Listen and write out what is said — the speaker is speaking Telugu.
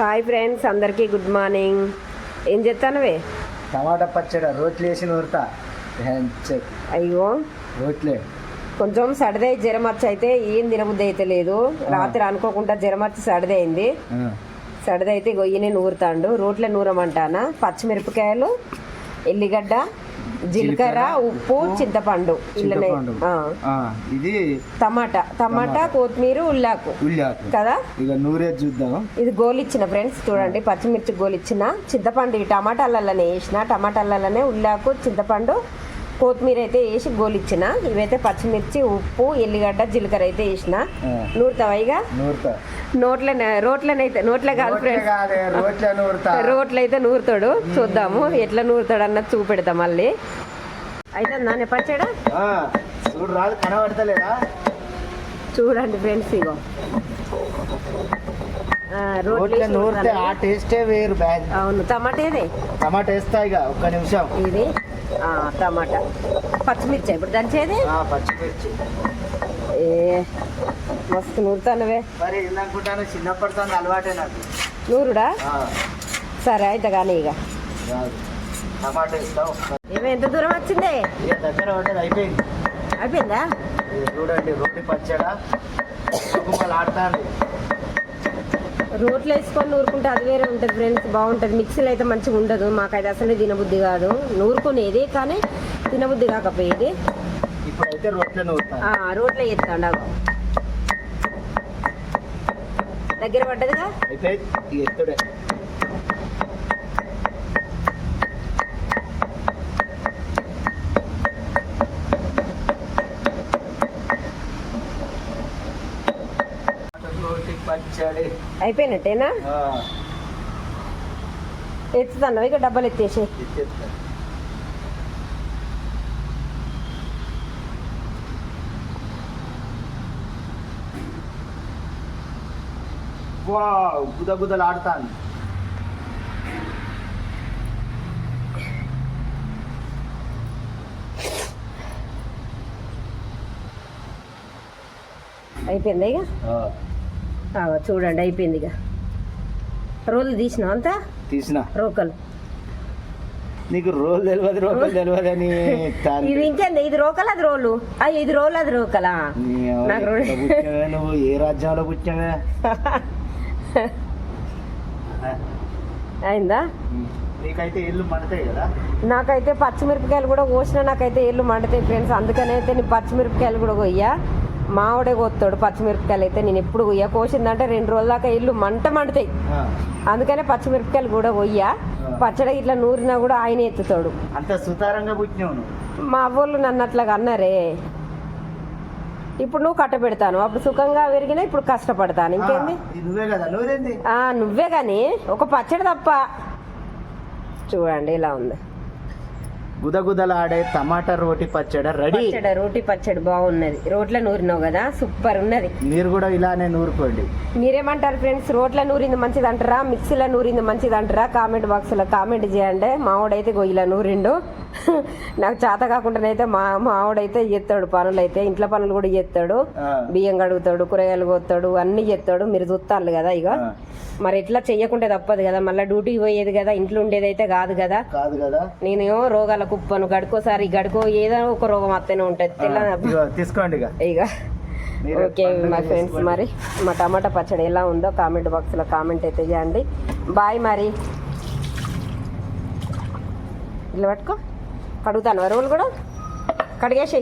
హాయ్ ఫ్రెండ్స్ అందరికీ గుడ్ మార్నింగ్. ఏం చెప్తానవే టమాటా పచ్చడి రోట్లు వేసి నూరుతా అయ్యో. రోట్లే. కొంచెం సడిదే జ్వరం వచ్చి అయితే ఏం తినబుద్ధి అయితే లేదు. రాత్రి అనుకోకుండా జ్వరం వచ్చి సడిదే అయింది. సడిదే అయితే గొయ్యిని నూరుతాండు. రోట్ల నూరమంటానా? పచ్చిమిరపకాయలు ఎల్లిగడ్డ జీలకర్ర ఉప్పు చింతపండు ఇళ్ళనే. ఇది టమాటా టమాటా కొత్తిమీర ఉల్లాకు ఉల్లిఆకు. కదా? ఇక నూరేది చూద్దాం. ఇది గోలిచ్చిన ఫ్రెండ్స్ చూడండి పచ్చిమిర్చి గోలిచ్చిన. చింతపండు ఈ టమాటాలలోనే వేసిన. టమాటాలలోనే ఉల్లాకు చింతపండు కొత్తిమీర అయితే వేసి గోలిచ్చిన. ఇవైతే పచ్చిమిర్చి ఉప్పు ఎల్లిగడ్డ జీలకర్ర అయితే వేసిన. ఆ. నూరుతావా ఇక? నూరుతా. నోట్ల రోట్లనైతే నోట్లే కాదు అయితే నూరుతాడు. చూద్దాము ఎట్లా నూరుతాడు అన్నది చూపెడతాం మళ్ళీ. అయితే నాన్న పచ్చడా? చూడు రాదు కనబడతలేదా? చూడండి ఫ్రెండ్స్ ఇగో. రోట్లు నూరితే ఆ. టేస్టే వేరు బ్యాగ్ అవును టమాటా ఏదే? టమాటా వేస్తా ఇక ఒక్క నిమిషం. ఇది? టమాటా. పచ్చిమిర్చి ఇప్పుడు దంచేది పచ్చిమిర్చి. ఏ మస్తు నూరుతానవే. మరి ఏందనుకుంటాను చిన్నప్పటి సంది అలవాటే నాకు. నూరుడా? సరే అయితే కానీ ఇక. టమాటా ఒక్క- ఏమో ఎంత దూరం వచ్చిందే? దగ్గర పడ్డది అయిపోయింది. అయిపోయిందా? చూడండి రోటి పచ్చడా. ఆడుతాను రోట్లు వేసుకొని నూరుకుంటే అది వేరే ఉంటుంది ఫ్రెండ్స్ బాగుంటుంది. మిక్సీలో అయితే మంచిగా ఉండదు. మాకైతే అసలే తినబుద్ధి కాదు. నూరుకునేది కానీ తినబుద్ధి కాకపోయేది. ఇప్పుడైతే రోట్లే రోట్లో ఎత్తాండు దగ్గర పడ్డదిగా అయితే పచ్చడి. అయిపోయినట్టేనా? ఎత్తుతాను ఇక డబ్బాలు ఎత్తేసి గుద గుదలు ఆడుతాను అయిపోయిందా ఇక? చూడండి అయిపోయింది ఇక. రోలు తీసినావు అంతా? తీసిన. రోకలు. నీకు రోల్ తెలియదు రోకలు తెలియదు అని ఇది ఇంకేంది? ఇది రోకలు అది రోలు? ఆ, ఇది రోలు అది రోకలా? నువ్వు? ఏ రాజ్యంలో పుట్టావే అయిందా? నీకైతే ఇల్లు మండుతాయి కదా? నాకైతే పచ్చిమిరపకాయలు కూడా కోసిన నాకైతే ఏళ్ళు మండుతాయి ఫ్రెండ్స్ అందుకని అయితే నేను పచ్చిమిరపకాయలు కూడా కొయ్యా. మావిడే కోస్తాడు పచ్చిమిరపకాయలు అయితే నేను ఎప్పుడు కొయ్యా. కోసిందంటే రెండు రోజుల దాకా ఇల్లు మంట మండుతాయి. అందుకనే పచ్చిమిరపకాయలు కూడా కొయ్యా. పచ్చడి ఇట్లా నూరినా కూడా ఆయన ఎత్తుతాడు. అంత సుతారంగా మా అవ్వోళ్ళు నన్ను అట్లాగా అన్నారే. ఇప్పుడు నువ్వు కట్ట పెడతాను. అప్పుడు సుఖంగా పెరిగినా ఇప్పుడు కష్టపడతాను. ఇంకేంది? నువ్వే కానీ ఒక పచ్చడి తప్ప. చూడండి ఇలా ఉంది. గుదగుదల ఆడే టమాటా రోటి పచ్చడి రెడీ. పచ్చడి రోటి పచ్చడి బాగున్నది. రోట్ల నూరినావు కదా? సూపర్ ఉన్నది. మీరు కూడా ఇలానే నూరుకోండి. మీరేమంటారు ఫ్రెండ్స్? రోట్ల నూరింది మంచిది అంటారా మిక్సీలో నూరింది మంచిది అంటారా కామెంట్ బాక్స్లో కామెంట్ చేయండి. మావాడైతే గొయ్యిలో నూరిండు. నాకు చేత కాకుండానైతే మా మావాడైతే చేస్తాడు పనులు అయితే ఇంట్లో పనులు కూడా చేస్తాడు బియ్యం కడుగుతాడు కూరగాయలు కోస్తాడు అన్ని చేస్తాడు మీరు చూస్తారు కదా ఇక మరి ఎట్లా చెయ్యకుంటే తప్పదు కదా మళ్ళీ డ్యూటీకి పోయేది కదా ఇంట్లో ఉండేది అయితే కాదు కదా. కాదు కదా. నేనేమో రోగాల కుప్పను గడుకోసారి గడుకో ఏదో ఒక రోగం వస్తూనే ఉంటుంది తెల్ల తీసుకోండి ఇక ఓకే మా ఫ్రెండ్స్. మరి మా టమాటా పచ్చడి ఎలా ఉందో కామెంట్ బాక్స్లో కామెంట్ అయితే చేయండి. బాయ్ మరి. ఇలా పట్టుకో. కడుగుతాను. వరువులు కూడా కడిగేసి